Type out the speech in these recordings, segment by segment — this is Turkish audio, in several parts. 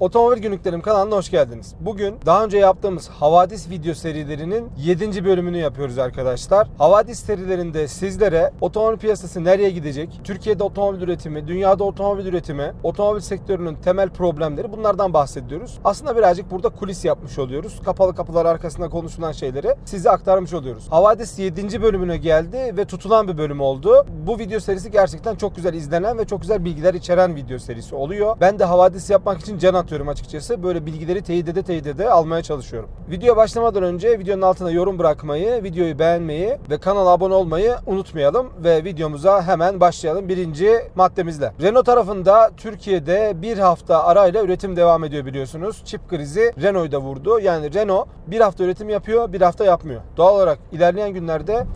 Otomobil Günlüklerim kanalına hoş geldiniz. Bugün daha önce yaptığımız Havadis video serilerinin 7. bölümünü yapıyoruz arkadaşlar. Havadis serilerinde sizlere otomobil piyasası nereye gidecek, Türkiye'de otomobil üretimi, dünyada otomobil üretimi, otomobil sektörünün temel problemleri bunlardan bahsediyoruz. Aslında birazcık burada kulis yapmış oluyoruz. Kapalı kapılar arkasında konuşulan şeyleri size aktarmış oluyoruz. Havadis 7. bölümüne geldi ve tutulan bir bölüm oldu. Bu video serisi gerçekten çok güzel izlenen ve çok güzel bilgiler içeren video serisi oluyor. Ben de havadis yapmak için can atıyorum açıkçası. Böyle bilgileri teyit ede teyit ede almaya çalışıyorum. Videoya başlamadan önce videonun altına yorum bırakmayı, videoyu beğenmeyi ve kanala abone olmayı unutmayalım ve videomuza hemen başlayalım birinci maddemizle. Renault tarafında Türkiye'de bir hafta arayla üretim devam ediyor biliyorsunuz. Çip krizi Renault'u da vurdu. Yani Renault bir hafta üretim yapıyor, bir hafta yapmıyor. Doğal olarak ilerleyen günlerde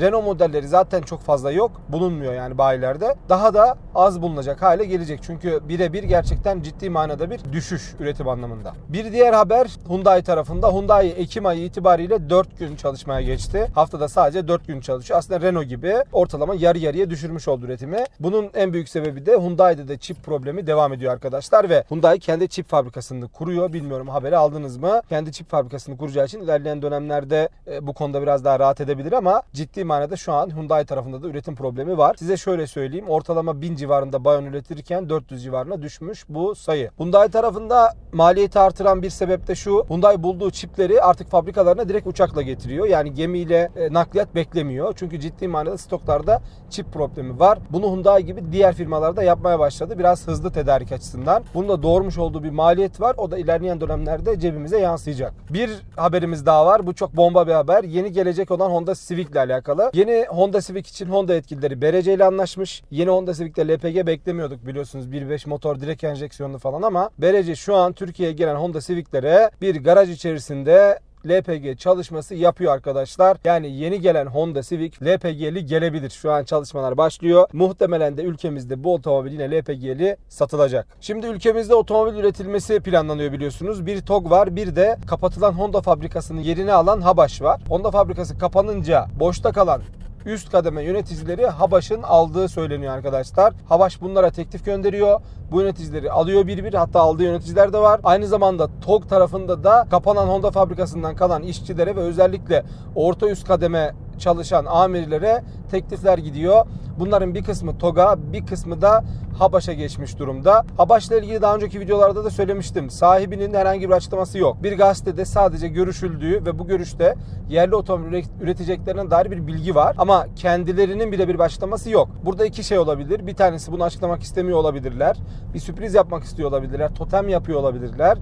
Renault modelleri zaten çok fazla yok. Bulunmuyor yani bayilerde. Daha da az bulunacak hale gelecek. Çünkü birebir gerçekten ciddi manada bir düşüş üretim anlamında. Bir diğer haber Hyundai tarafında. Hyundai Ekim ayı itibariyle 4 gün çalışmaya geçti. Haftada sadece 4 gün çalışıyor. Aslında Renault gibi ortalama yarı yarıya düşürmüş oldu üretimi. Bunun en büyük sebebi de Hyundai'de de çip problemi devam ediyor arkadaşlar ve Hyundai kendi çip fabrikasını kuruyor. Bilmiyorum haberi aldınız mı? Kendi çip fabrikasını kuracağı için ilerleyen dönemlerde e, bu konuda biraz daha rahat edebilir ama ciddi manada şu an Hyundai tarafında da üretim problemi var. Size şöyle söyleyeyim. Ortalama 1000 civarında Bayon üretirken 400 civarına düşmüş bu sayı. Hyundai tarafında maliyeti artıran bir sebep de şu. Hyundai bulduğu çipleri artık fabrikalarına direkt uçakla getiriyor. Yani gemiyle e, nakliyat beklemiyor. Çünkü ciddi manada stoklarda çip problemi var. Bunu Hyundai gibi diğer firmalar da yapmaya başladı. Biraz hızlı tedarik açısından. Bunun doğurmuş olduğu bir maliyet var. O da ilerleyen dönemlerde cebimize yansıyacak. Bir haberimiz daha var. Bu çok bomba bir haber. Yeni gelecek olan Honda Civic ile alakalı. Yeni Honda Civic için Honda yetkilileri BRC ile anlaşmış. Yeni Honda Civic'te LPG beklemiyorduk biliyorsunuz 1.5 motor direkt enjeksiyonlu falan ama BRC şu an Türkiye'ye gelen Honda Civic'lere bir garaj içerisinde LPG çalışması yapıyor arkadaşlar. Yani yeni gelen Honda Civic LPG'li gelebilir. Şu an çalışmalar başlıyor. Muhtemelen de ülkemizde bu otomobil yine LPG'li satılacak. Şimdi ülkemizde otomobil üretilmesi planlanıyor biliyorsunuz. Bir TOG var bir de kapatılan Honda fabrikasının yerini alan Habaş var. Honda fabrikası kapanınca boşta kalan üst kademe yöneticileri Habaş'ın aldığı söyleniyor arkadaşlar. Habaş bunlara teklif gönderiyor. Bu yöneticileri alıyor bir bir hatta aldığı yöneticiler de var. Aynı zamanda TOG tarafında da kapanan Honda fabrikasından kalan işçilere ve özellikle orta üst kademe çalışan amirlere teklifler gidiyor. Bunların bir kısmı TOG'a bir kısmı da Habaş'a geçmiş durumda. Habaş'la ilgili daha önceki videolarda da söylemiştim. Sahibinin herhangi bir açıklaması yok. Bir gazetede sadece görüşüldüğü ve bu görüşte yerli otomobil üreteceklerine dair bir bilgi var. Ama kendilerinin bile bir açıklaması yok. Burada iki şey olabilir. Bir tanesi bunu açıklamak istemiyor olabilirler. Bir sürpriz yapmak istiyor olabilirler. Totem yapıyor olabilirler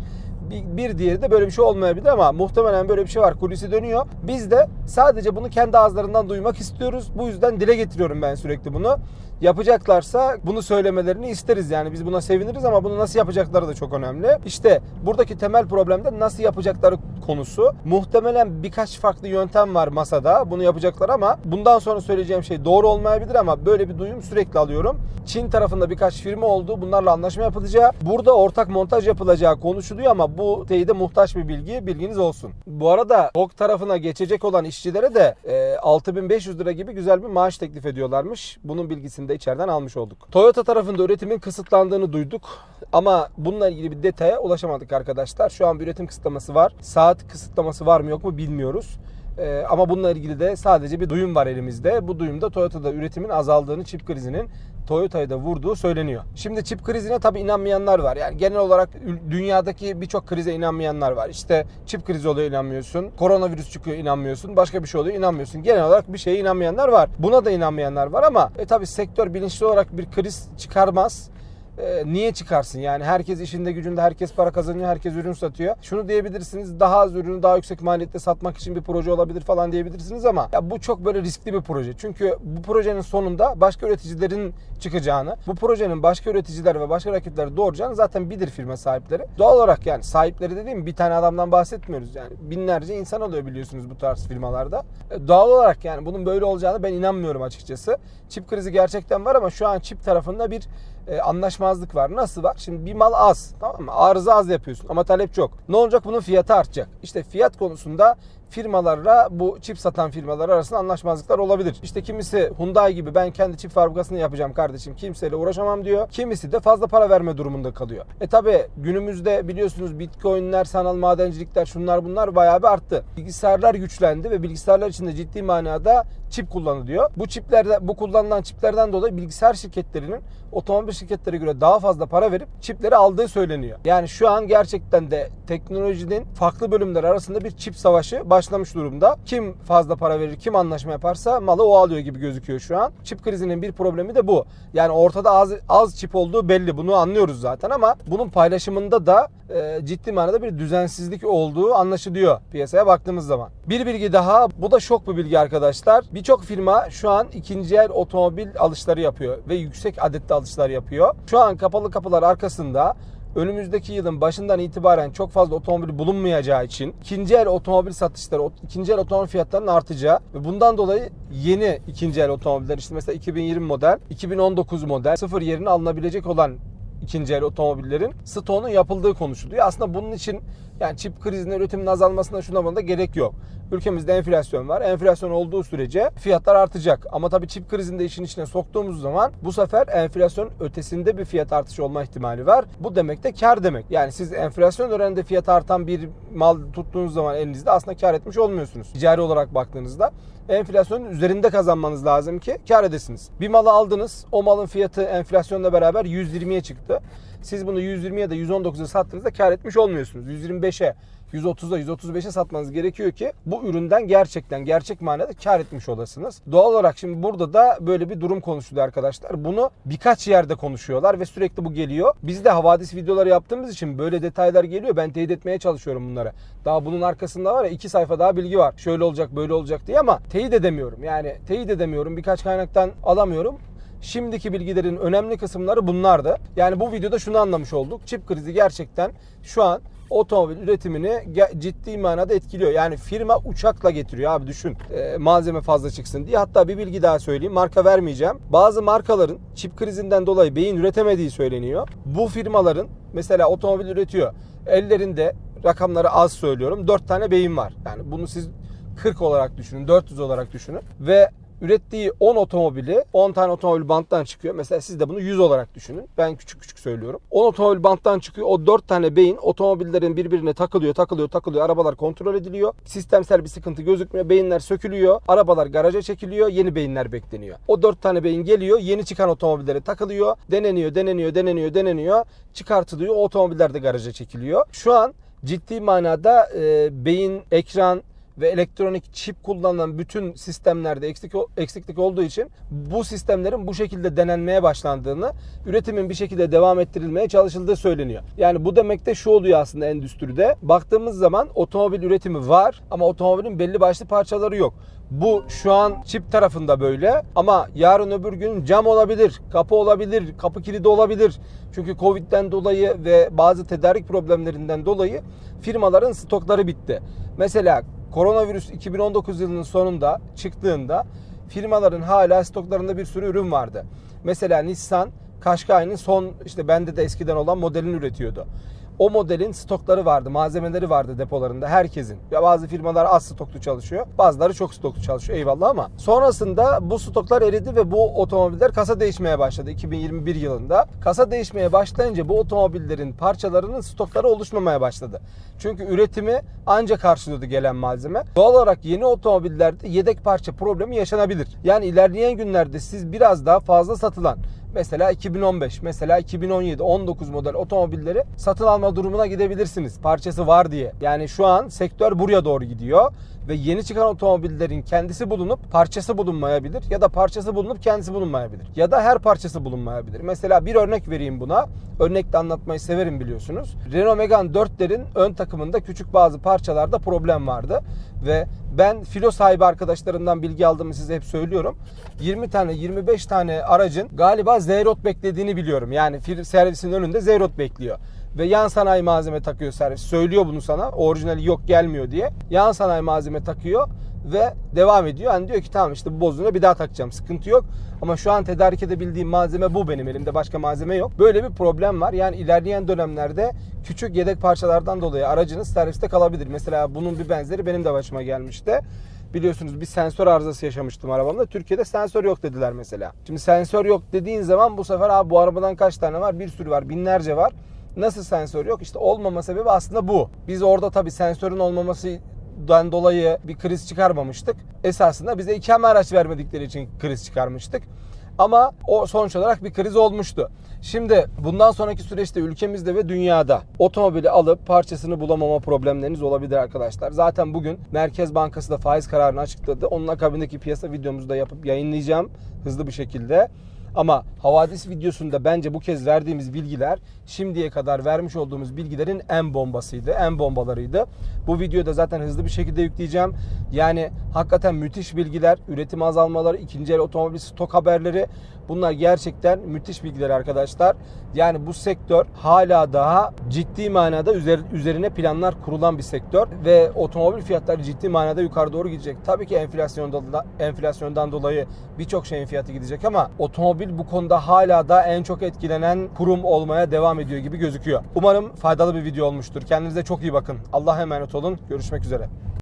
bir, bir diğeri de böyle bir şey olmayabilir ama muhtemelen böyle bir şey var. Kulisi dönüyor. Biz de sadece bunu kendi ağızlarından duymak istiyoruz. Bu yüzden dile getiriyorum ben sürekli bunu. Yapacaklarsa bunu söylemelerini isteriz yani biz buna seviniriz ama bunu nasıl yapacakları da çok önemli. İşte buradaki temel problem de nasıl yapacakları konusu. Muhtemelen birkaç farklı yöntem var masada bunu yapacaklar ama bundan sonra söyleyeceğim şey doğru olmayabilir ama böyle bir duyum sürekli alıyorum. Çin tarafında birkaç firma oldu. Bunlarla anlaşma yapılacağı. Burada ortak montaj yapılacağı konuşuluyor ama bu teyide muhtaç bir bilgi. Bilginiz olsun. Bu arada TOG tarafına geçecek olan işçilere de e, 6500 lira gibi güzel bir maaş teklif ediyorlarmış. Bunun bilgisini de içeriden almış olduk. Toyota tarafında üretimin kısıtlandığını duyduk. Ama bununla ilgili bir detaya ulaşamadık arkadaşlar. Şu an bir üretim kısıtlaması var. Saat kısıtlaması var mı yok mu bilmiyoruz. Ee, ama bununla ilgili de sadece bir duyum var elimizde. Bu duyumda Toyota'da üretimin azaldığını, çip krizinin Toyota'yı da vurduğu söyleniyor. Şimdi çip krizine tabii inanmayanlar var. Yani genel olarak dünyadaki birçok krize inanmayanlar var. İşte çip krizi oluyor inanmıyorsun. Koronavirüs çıkıyor inanmıyorsun. Başka bir şey oluyor inanmıyorsun. Genel olarak bir şeye inanmayanlar var. Buna da inanmayanlar var ama e tabii sektör bilinçli olarak bir kriz çıkarmaz. E, niye çıkarsın? Yani herkes işinde gücünde, herkes para kazanıyor, herkes ürün satıyor. Şunu diyebilirsiniz, daha az ürünü daha yüksek maliyette satmak için bir proje olabilir falan diyebilirsiniz ama ya bu çok böyle riskli bir proje. Çünkü bu projenin sonunda başka üreticilerin çıkacağını, bu projenin başka üreticiler ve başka rakipleri doğuracağını zaten bilir firma sahipleri. Doğal olarak yani sahipleri dediğim bir tane adamdan bahsetmiyoruz yani. Binlerce insan oluyor biliyorsunuz bu tarz firmalarda. E, Doğal olarak yani bunun böyle olacağını ben inanmıyorum açıkçası. Çip krizi gerçekten var ama şu an çip tarafında bir e, anlaşmazlık var. Nasıl var? Şimdi bir mal az. Tamam mı? Arıza az yapıyorsun ama talep çok. Ne olacak? Bunun fiyatı artacak. İşte fiyat konusunda firmalarla bu çip satan firmalar arasında anlaşmazlıklar olabilir. İşte kimisi Hyundai gibi ben kendi çip fabrikasını yapacağım kardeşim kimseyle uğraşamam diyor. Kimisi de fazla para verme durumunda kalıyor. E tabi günümüzde biliyorsunuz bitcoinler, sanal madencilikler şunlar bunlar bayağı bir arttı. Bilgisayarlar güçlendi ve bilgisayarlar içinde ciddi manada çip kullanılıyor. Bu çiplerde bu kullanılan çiplerden dolayı bilgisayar şirketlerinin otomobil şirketlere göre daha fazla para verip çipleri aldığı söyleniyor. Yani şu an gerçekten de teknolojinin farklı bölümler arasında bir çip savaşı başlamış durumda. Kim fazla para verir, kim anlaşma yaparsa malı o alıyor gibi gözüküyor şu an. Çip krizinin bir problemi de bu. Yani ortada az az çip olduğu belli. Bunu anlıyoruz zaten ama bunun paylaşımında da e, ciddi manada bir düzensizlik olduğu anlaşılıyor piyasaya baktığımız zaman. Bir bilgi daha, bu da şok bir bilgi arkadaşlar. Birçok firma şu an ikinci el otomobil alışları yapıyor ve yüksek adette alışlar yapıyor. Şu an kapalı kapılar arkasında önümüzdeki yılın başından itibaren çok fazla otomobil bulunmayacağı için ikinci el otomobil satışları, ikinci el otomobil fiyatlarının artacağı ve bundan dolayı yeni ikinci el otomobiller işte mesela 2020 model, 2019 model sıfır yerine alınabilecek olan ikinci el otomobillerin stoğunun yapıldığı konuşuluyor. Aslında bunun için yani çip krizinin üretimin azalmasına şuna buna da gerek yok. Ülkemizde enflasyon var. Enflasyon olduğu sürece fiyatlar artacak. Ama tabii çip krizinde işin içine soktuğumuz zaman bu sefer enflasyon ötesinde bir fiyat artışı olma ihtimali var. Bu demek de kar demek. Yani siz enflasyon oranında fiyat artan bir mal tuttuğunuz zaman elinizde aslında kar etmiş olmuyorsunuz. Ticari olarak baktığınızda enflasyonun üzerinde kazanmanız lazım ki kar edesiniz. Bir malı aldınız. O malın fiyatı enflasyonla beraber 120'ye çıktı. Siz bunu 120'ye de 119'a sattığınızda kar etmiş olmuyorsunuz. 125'e 130'a 135'e satmanız gerekiyor ki bu üründen gerçekten gerçek manada kar etmiş olasınız. Doğal olarak şimdi burada da böyle bir durum konuşuluyor arkadaşlar. Bunu birkaç yerde konuşuyorlar ve sürekli bu geliyor. Biz de havadis videoları yaptığımız için böyle detaylar geliyor. Ben teyit etmeye çalışıyorum bunları. Daha bunun arkasında var ya iki sayfa daha bilgi var. Şöyle olacak böyle olacak diye ama teyit edemiyorum. Yani teyit edemiyorum. Birkaç kaynaktan alamıyorum. Şimdiki bilgilerin önemli kısımları bunlardı. Yani bu videoda şunu anlamış olduk. Çip krizi gerçekten şu an otomobil üretimini ciddi manada etkiliyor. Yani firma uçakla getiriyor abi düşün. Ee, malzeme fazla çıksın diye. Hatta bir bilgi daha söyleyeyim. Marka vermeyeceğim. Bazı markaların çip krizinden dolayı beyin üretemediği söyleniyor. Bu firmaların mesela otomobil üretiyor. Ellerinde rakamları az söylüyorum. 4 tane beyin var. Yani bunu siz 40 olarak düşünün, 400 olarak düşünün ve ürettiği 10 otomobili 10 tane otomobil banttan çıkıyor. Mesela siz de bunu 100 olarak düşünün. Ben küçük küçük söylüyorum. 10 otomobil banttan çıkıyor. O 4 tane beyin otomobillerin birbirine takılıyor, takılıyor, takılıyor. Arabalar kontrol ediliyor. Sistemsel bir sıkıntı gözükmüyor. Beyinler sökülüyor. Arabalar garaja çekiliyor. Yeni beyinler bekleniyor. O 4 tane beyin geliyor. Yeni çıkan otomobillere takılıyor. Deneniyor, deneniyor, deneniyor, deneniyor. Çıkartılıyor. O otomobiller de garaja çekiliyor. Şu an ciddi manada e, beyin, ekran, ve elektronik çip kullanılan bütün sistemlerde eksik, eksiklik olduğu için bu sistemlerin bu şekilde denenmeye başlandığını, üretimin bir şekilde devam ettirilmeye çalışıldığı söyleniyor. Yani bu demek de şu oluyor aslında endüstride. Baktığımız zaman otomobil üretimi var ama otomobilin belli başlı parçaları yok. Bu şu an çip tarafında böyle ama yarın öbür gün cam olabilir, kapı olabilir, kapı kilidi olabilir. Çünkü Covid'den dolayı ve bazı tedarik problemlerinden dolayı firmaların stokları bitti. Mesela koronavirüs 2019 yılının sonunda çıktığında firmaların hala stoklarında bir sürü ürün vardı. Mesela Nissan Qashqai'nin son işte bende de eskiden olan modelini üretiyordu. O modelin stokları vardı, malzemeleri vardı depolarında herkesin. Ya bazı firmalar az stoklu çalışıyor, bazıları çok stoklu çalışıyor eyvallah ama sonrasında bu stoklar eridi ve bu otomobiller kasa değişmeye başladı 2021 yılında. Kasa değişmeye başlayınca bu otomobillerin parçalarının stokları oluşmamaya başladı. Çünkü üretimi ancak karşılıyordu gelen malzeme. Doğal olarak yeni otomobillerde yedek parça problemi yaşanabilir. Yani ilerleyen günlerde siz biraz daha fazla satılan Mesela 2015, mesela 2017, 19 model otomobilleri satın alma durumuna gidebilirsiniz. Parçası var diye. Yani şu an sektör buraya doğru gidiyor ve yeni çıkan otomobillerin kendisi bulunup parçası bulunmayabilir ya da parçası bulunup kendisi bulunmayabilir. Ya da her parçası bulunmayabilir. Mesela bir örnek vereyim buna. Örnekle anlatmayı severim biliyorsunuz. Renault Megane 4'lerin ön takımında küçük bazı parçalarda problem vardı ve ben filo sahibi arkadaşlarımdan bilgi aldığımı size hep söylüyorum. 20 tane 25 tane aracın galiba Zeyrot beklediğini biliyorum. Yani servisin önünde Zeyrot bekliyor ve yan sanayi malzeme takıyor servis. Söylüyor bunu sana. Orijinali yok gelmiyor diye. Yan sanayi malzeme takıyor ve devam ediyor. Hani diyor ki tamam işte bu bozduğunda bir daha takacağım. Sıkıntı yok. Ama şu an tedarik edebildiğim malzeme bu benim elimde. Başka malzeme yok. Böyle bir problem var. Yani ilerleyen dönemlerde küçük yedek parçalardan dolayı aracınız serviste kalabilir. Mesela bunun bir benzeri benim de başıma gelmişti. Biliyorsunuz bir sensör arızası yaşamıştım arabamda. Türkiye'de sensör yok dediler mesela. Şimdi sensör yok dediğin zaman bu sefer abi bu arabadan kaç tane var? Bir sürü var. Binlerce var. Nasıl sensör yok? İşte olmama sebebi aslında bu. Biz orada tabii sensörün olmaması dolayı bir kriz çıkarmamıştık. Esasında bize ikame araç vermedikleri için kriz çıkarmıştık. Ama o sonuç olarak bir kriz olmuştu. Şimdi bundan sonraki süreçte ülkemizde ve dünyada otomobili alıp parçasını bulamama problemleriniz olabilir arkadaşlar. Zaten bugün Merkez Bankası da faiz kararını açıkladı. Onun akabindeki piyasa videomuzu da yapıp yayınlayacağım hızlı bir şekilde. Ama havadis videosunda bence bu kez verdiğimiz bilgiler şimdiye kadar vermiş olduğumuz bilgilerin en bombasıydı, en bombalarıydı. Bu videoyu da zaten hızlı bir şekilde yükleyeceğim. Yani hakikaten müthiş bilgiler, üretim azalmaları, ikinci el otomobil stok haberleri bunlar gerçekten müthiş bilgiler arkadaşlar. Yani bu sektör hala daha ciddi manada üzer- üzerine planlar kurulan bir sektör ve otomobil fiyatları ciddi manada yukarı doğru gidecek. Tabii ki enflasyondan enflasyondan dolayı birçok şeyin fiyatı gidecek ama otomobil bu konuda hala da en çok etkilenen kurum olmaya devam ediyor gibi gözüküyor. Umarım faydalı bir video olmuştur. Kendinize çok iyi bakın. Allah'a emanet olun. Görüşmek üzere.